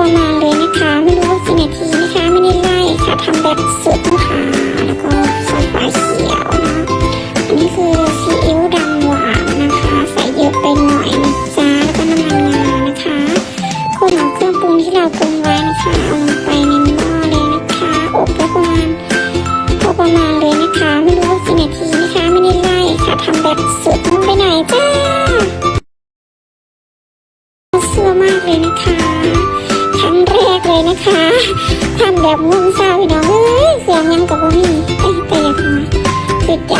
ประมาณเลยนะคะ ไม่รู้ว่ากี่นาทีนะคะ ไม่ได้ไล่ค่ะทำแบบสุดค่ะแล้วก็ซอสปลาเขียวเนาะอันนี้คือซีอิ๊วดำหวานนะคะ ใส่เยอะไปหน่อยนะจ๊ะแล้วก็น้ำมันงานะคะคนเอาเครื่องปรุงที่เราปรุงไว้นะคะเอาลงไปในหม้อเลยนะคะอบประมาณพอประมาณเลยนะคะ ไม่รู้ว่ากี่นาทีนะคะ ไม่ได้ไล่ค่ะทำแบบสุดไปไหนจ้า กเลยนะคะทำแบบงงเศร้าพี่น้องเอ้ยเสียงยังกับว่ามีเอ้ยแต่อยากมาคืออย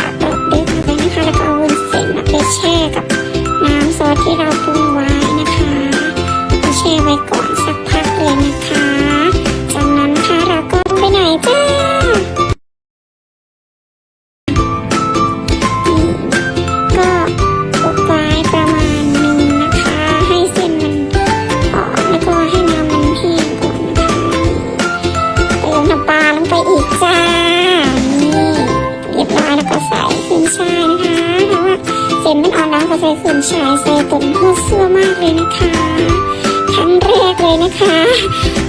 เลยนะคะ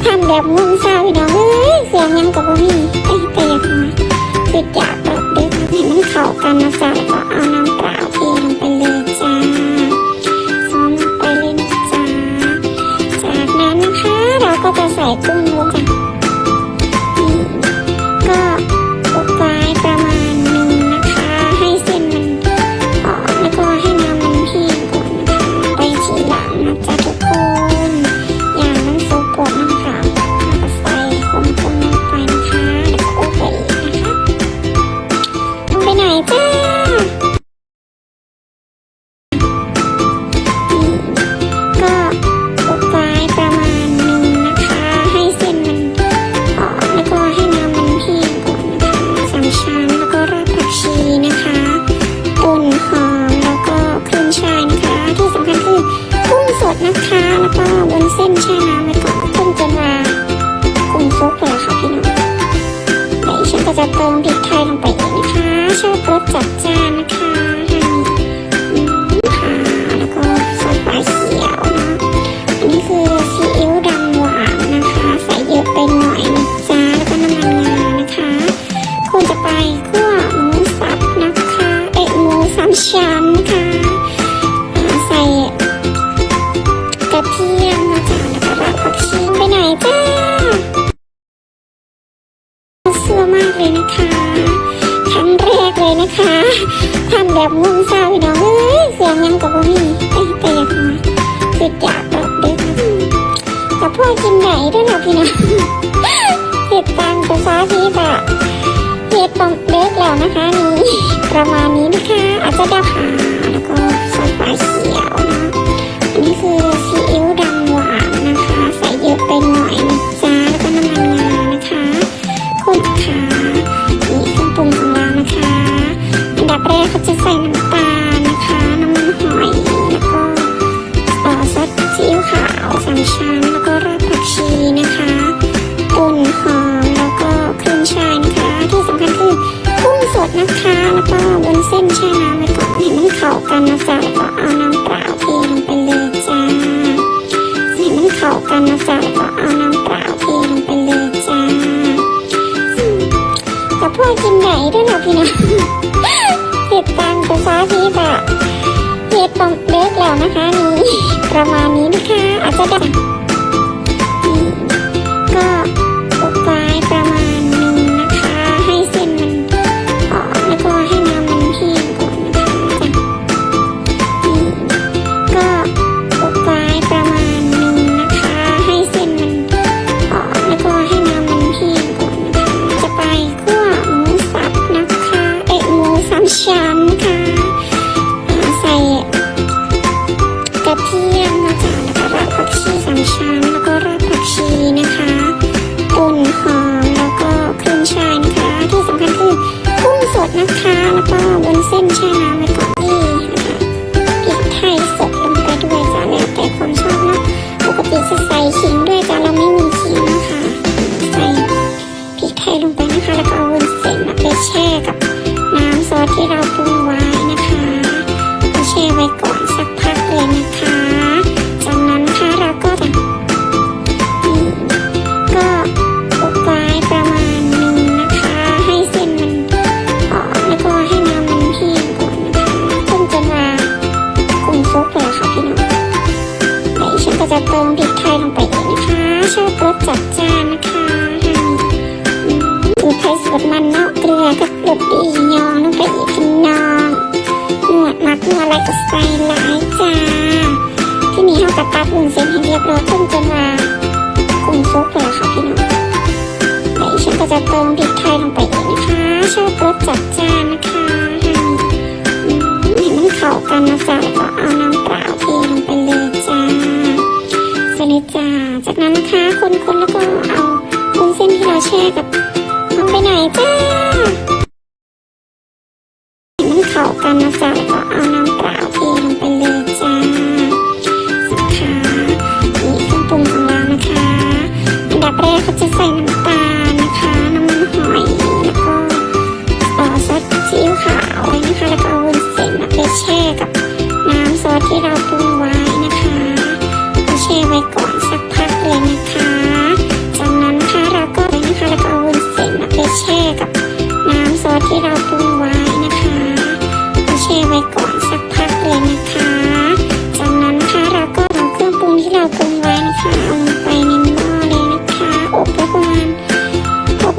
ทำแบบงงเศร้าพี่น้องเอ้ยเสียงยังกับว่ามีเอ้ยแต่อยากมาคืออยากแบบเด็กให้มันเข้ากันนะจ๊ะแล้วก็เอาน้ำเปล่าเทลงไปเลยจ้าซ้อมไปเลยนะจ๊ะจากนั้นนะคะเราก็จะใส่กุ้ง เสื้อมากเลยนะคะครั้งแรกเลยนะคะทำแบบงงเศร้าพี่น้องเอ้ยเสียงยังกับว่ามีเอ้ยแต่อยากมาคืออยากแบบเดินกับพ่อกินไหนด้วยนะพี่น้องเห็ดตังภาษาที่แบบเห็ดตองเล็กแล้วนะคะนี่ประมาณนี้นะคะ อาจจะดาหาแล้วก็ซอสปลาเขียวเนาะอันนี้คือซีอิ๊วดำ ใส่น้ำตาลนะคะ น้ำมันหอยแล้วก็เอ่อซอสซีอิ๊วขาวสามชั้นแล้วก็รากผักชีนะคะต้นหอมแล้วก็เครื่องชายนะคะ ที่สำคัญคือกุ้งสดนะคะ แล้วก็บนเส้นแช่น้ำไว้ก่อนให้มันเข้ากันนะจ๊ะแล้วก็เอาน้ำเปล่าเทลงไปเลยจ้าให้มันเข้ากันนะจ๊ะ ตังภาษาที่แบบเห็ดตองเล็กแล้วนะคะนี่ประมาณนี้นะคะอาจจะได้นี่ บ เนาะเกลือกับรสดียองลงไปอีกพี่น้องหนวดมักหนวดอะไรก็ใส่หลายจ้า ที่นี่เขากระตับวุ้นเส้นให้เรียบร้อยจนจนว่ากุ้งซุกเลยค่ะพี่น้องแล้วอีฉันก็จะเติมพริกไทยลงไปอีกนะคะชอบรสจัดจ้านนะคะให้มันเข้ากันนะจ๊ะแล้วก็เอาน้ำเปล่าเทลงไปเลยจ้าส่เลยจ้าจากนั้นนะคะคนๆแล้วก็เอาวุ้นเส้นที่เราแช่กับ ไปไหนจ้า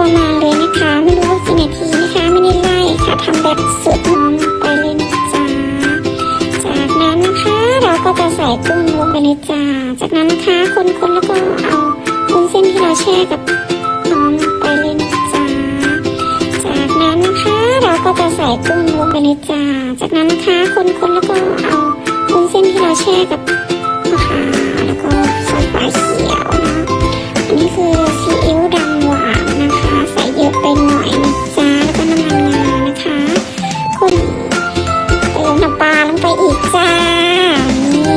ประมาณเลยนะคะ ไม่รู้ว่ากี่นาทีนะคะ ไม่ได้ไล่ค่ะทำแบบสุดน้อมลงไปเลยนะจ๊ะจากนั้นนะคะเราก็จะใส่กุ้งลงไปเลยจ้าจากนั้นนะคะคนๆแล้วก็เอาวุ้นเส้นที่เราแช่กับน้องไปเลยนะจ๊ะจากนั้นนะคะเราก็จะใส่กุ้งลงไปเลยจ้าจากนั้นนะคะคนๆแล้วก็เอาวุ้นเส้นที่เราแช่กับมะขามแล้วก็ซอสปลาเขียวนะอันนี้คือ ไปหน่อยนะจ๊ะแล้วก็น้ำมันงานะคะคนเติมน้ำปลาลงไปอีกจ้านี่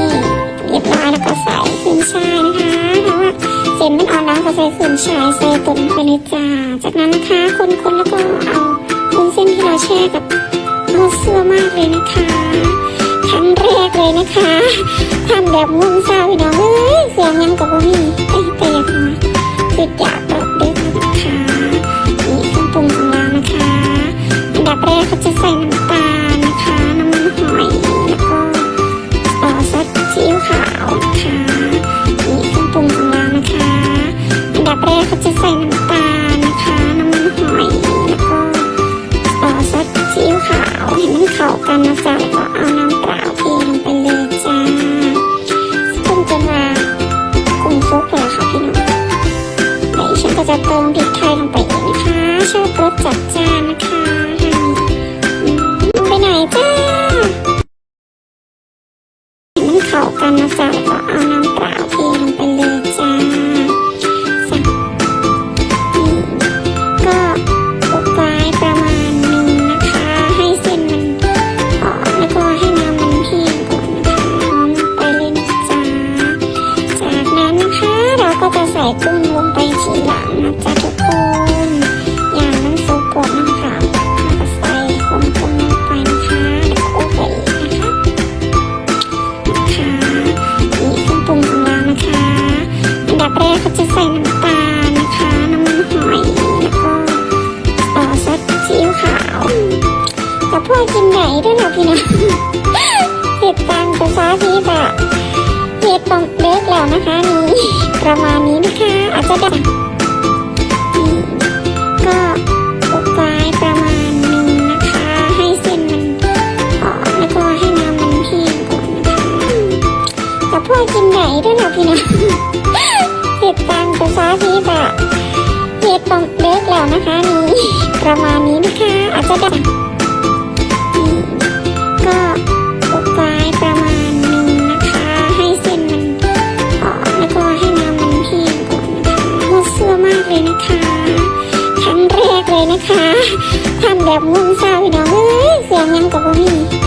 เรียบร้อยแล้วก็ใส่ขึ้นช่ายนะคะเพราะว่าเส้นมันอ่อนแล้วก็ใส่ขึ้นช่ายใส่ตุนไปเลยจ้าจากนั้นนะคะคนๆแล้วก็เอาวุ้นเส้นที่เราแช่กับเอาเสื้อมากเลยนะคะครั้งแรกเลยนะคะทำแบบงงซาพี่น้องเอ้ยเสียงยังกับบ่มีเอ้ยแต่อยากมาคืออยาก เขาจะใส่น้ำตาลนะคะ น้ำมันหอยแล้วก็เอ่อซอสซีอิ๊วขาวนะคะนี่เครื่องปรุงของเรานะคะอันดับแรกก็จะใส่น้ำตาลนะคะ น้ำมันหอยแล้วก็เอ่อซอสซีอิ๊วขาวให้มันเข้ากันนะคะ จ้ามันเข้ากันนะจ๊ะก็เอานะ ก็จะใส่น้ำตาลนะคะ น้ำมันหอยแล้วก็เอ่อซอสซีอิ๊วขาวกับพวกกินไก่ด้วยนะพี่นะเห็ดตังภาษาพีบบเห็ดต้องเล็กแล้วนะคะนี่ประมาณนี้นะคะอาจจะ ประมาณนี้นะคะอาจจะได้ก็อุบายประมาณนึงนะคะ ให้เส้นมันออกแล้วก็ให้น้ำมันแห้งก่อนนะคะมั่วซั่วมากเลยนะคะครั้งแรกเลยนะคะทำแบบมุ่งเศร้าพี่น้อเยเสียงยังกับบ่มี